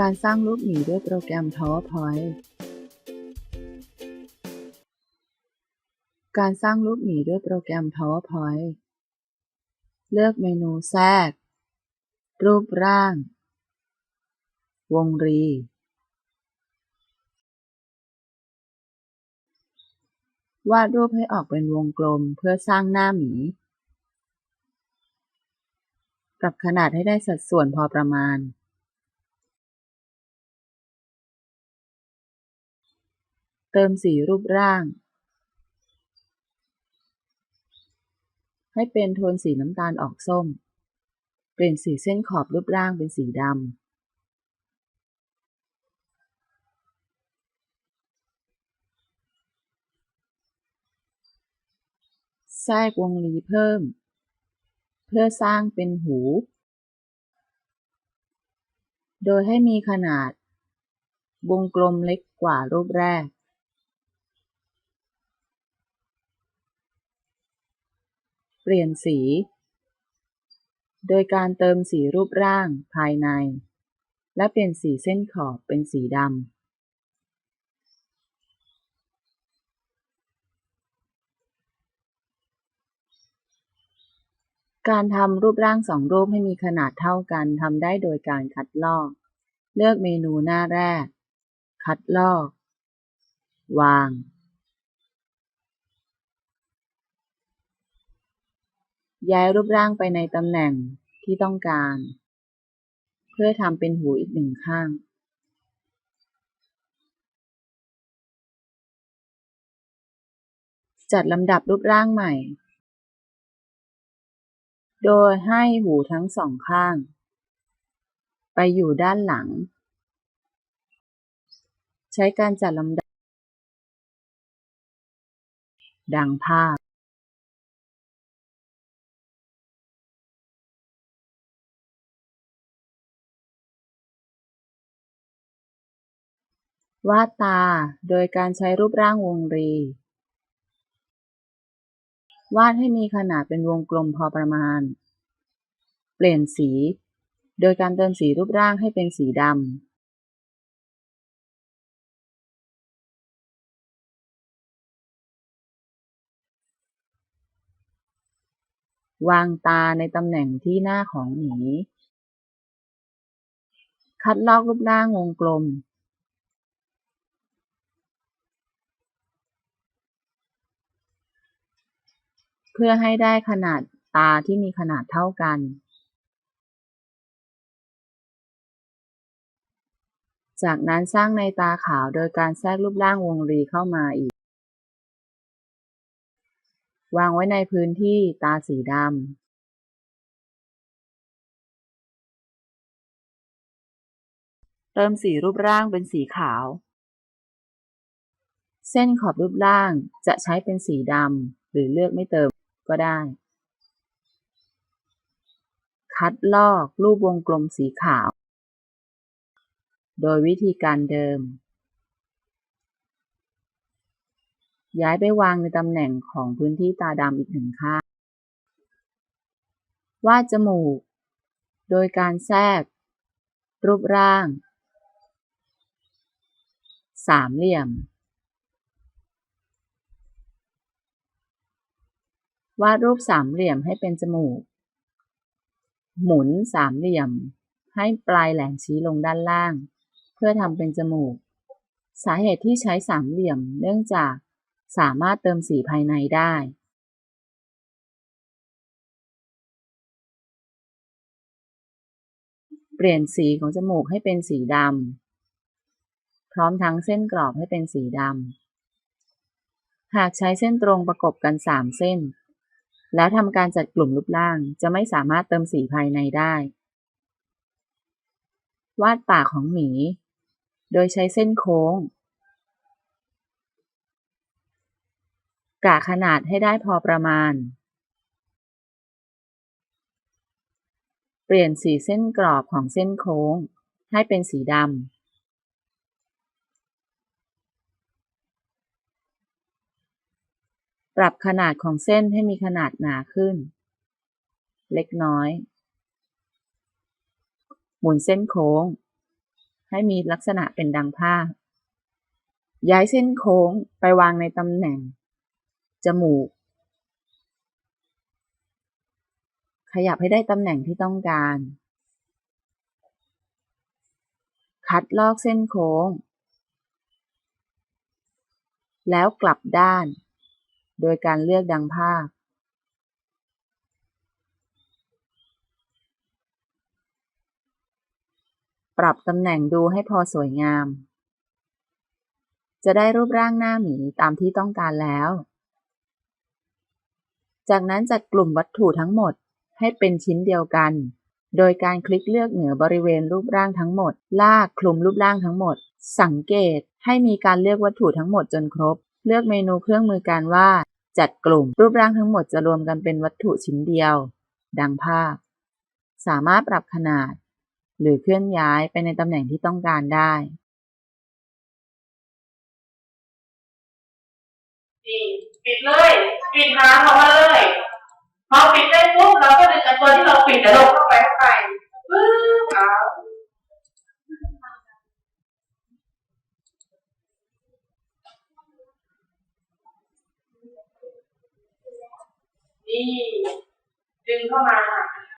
การสร้างรูปหมีด้วยโปรแกรม PowerPoint การสร้างรูปหมีด้วยโปรแกรม PowerPoint เลือกเมนูแทรก รูปร่าง วงรี วาดรูปให้ออกเป็นวงกลมเพื่อสร้างหน้าหมี ปรับขนาดให้ได้สัดส่วนพอประมาณ เติมสีรูปร่าง ให้เป็นโทนสีน้ำตาลออกส้ม เปลี่ยนสีเส้นขอบรูปร่างเป็นสีดำแทรกวงรีเพิ่ม เพื่อสร้างเป็นหู โดยให้มีขนาด วงกลมเล็กกว่ารูปแรก เปลี่ยนสี โดยการเติมสีรูปร่างภายใน และเปลี่ยนสีเส้นขอบเป็นสีดำการทำรูปร่างสองรูปให้มีขนาดเท่ากันทำได้โดยการคัดลอก เลือกเมนูหน้าแรก คัดลอก วาง ย้ายรูปร่างไปในตำแหน่งที่ต้องการ เพื่อทำเป็นหูอีกหนึ่งข้าง จัดลำดับรูปร่างใหม่ โดยให้หูทั้งสองข้าง ไปอยู่ด้านหลัง ใช้การจัดลำดับ ดังภาพ วาดตา โดยการใช้รูปร่างวงรี วาดให้มีขนาดเป็นวงกลมพอประมาณ เปลี่ยนสี โดยการเติมสีรูปร่างให้เป็นสีดำวางตาในตำแหน่งที่หน้าของหมี คัดลอกรูปร่างวงกลม เพื่อให้ได้ขนาดตาที่มีขนาดเท่ากัน จากนั้นสร้างในตาขาวโดยการแทรกรูปร่างวงรีเข้ามาอีก วางไว้ในพื้นที่ตาสีดำเติมสีรูปร่างเป็นสีขาว เส้นขอบรูปร่างจะใช้เป็นสีดำ หรือเลือกไม่เติม ก็ได้ คัดลอกรูปวงกลมสีขาว โดยวิธีการเดิม ย้ายไปวางในตำแหน่งของพื้นที่ตาดำอีกหนึ่งข้างวาดจมูก โดยการแทรก รูปร่าง สามเหลี่ยม วาดรูปสามเหลี่ยมให้เป็นจมูก หมุนสามเหลี่ยม ให้ปลายแหลมชี้ลงด้านล่าง เพื่อทำเป็นจมูก สาเหตุที่ใช้สามเหลี่ยมเนื่องจากสามารถเติมสีภายในได้ เปลี่ยนสีของจมูกให้เป็นสีดำ พร้อมทั้งเส้นกรอบให้เป็นสีดำ หากใช้เส้นตรงประกบกันสามเส้น แล้วทำการจัดกลุ่มรูปร่างจะไม่สามารถเติมสีภายในได้ วาดปากของหมี โดยใช้เส้นโค้ง กะขนาดให้ได้พอประมาณ เปลี่ยนสีเส้นกรอบของเส้นโค้งให้เป็นสีดำ ปรับขนาดของเส้นให้มีขนาดหนาขึ้น เล็กน้อย หมุนเส้นโค้ง ให้มีลักษณะเป็นดังภาพ ย้ายเส้นโค้งไปวางในตำแหน่ง จมูก ขยับให้ได้ตำแหน่งที่ต้องการ คัดลอกเส้นโค้ง แล้วกลับด้าน โดยการเลือกดังภาพปรับตำแหน่งดูให้พอสวยงาม จะได้รูปร่างหน้าหมีตามที่ต้องการแล้ว จากนั้นจัดกลุ่มวัตถุทั้งหมดให้เป็นชิ้นเดียวกัน โดยการคลิกเลือกเหนือบริเวณรูปร่างทั้งหมด ลากคลุมรูปร่างทั้งหมด สังเกตให้มีการเลือกวัตถุทั้งหมดจนครบ เลือกเมนูเครื่องมือการว่าจัดกลุ่ม รูปร่างทั้งหมดจะรวมกันเป็นวัตถุชิ้นเดียว ดังภาพ สามารถปรับขนาด หรือเคลื่อนย้ายไปในตำแหน่งที่ต้องการได้ นี่ปิดเลย ปิดหางออกมาเลย พอปิดได้ปุ๊บเราก็ดึงอันตัวที่เราปิดแล้วลงเข้าไปบเอา นี่ ดึงเข้ามาหา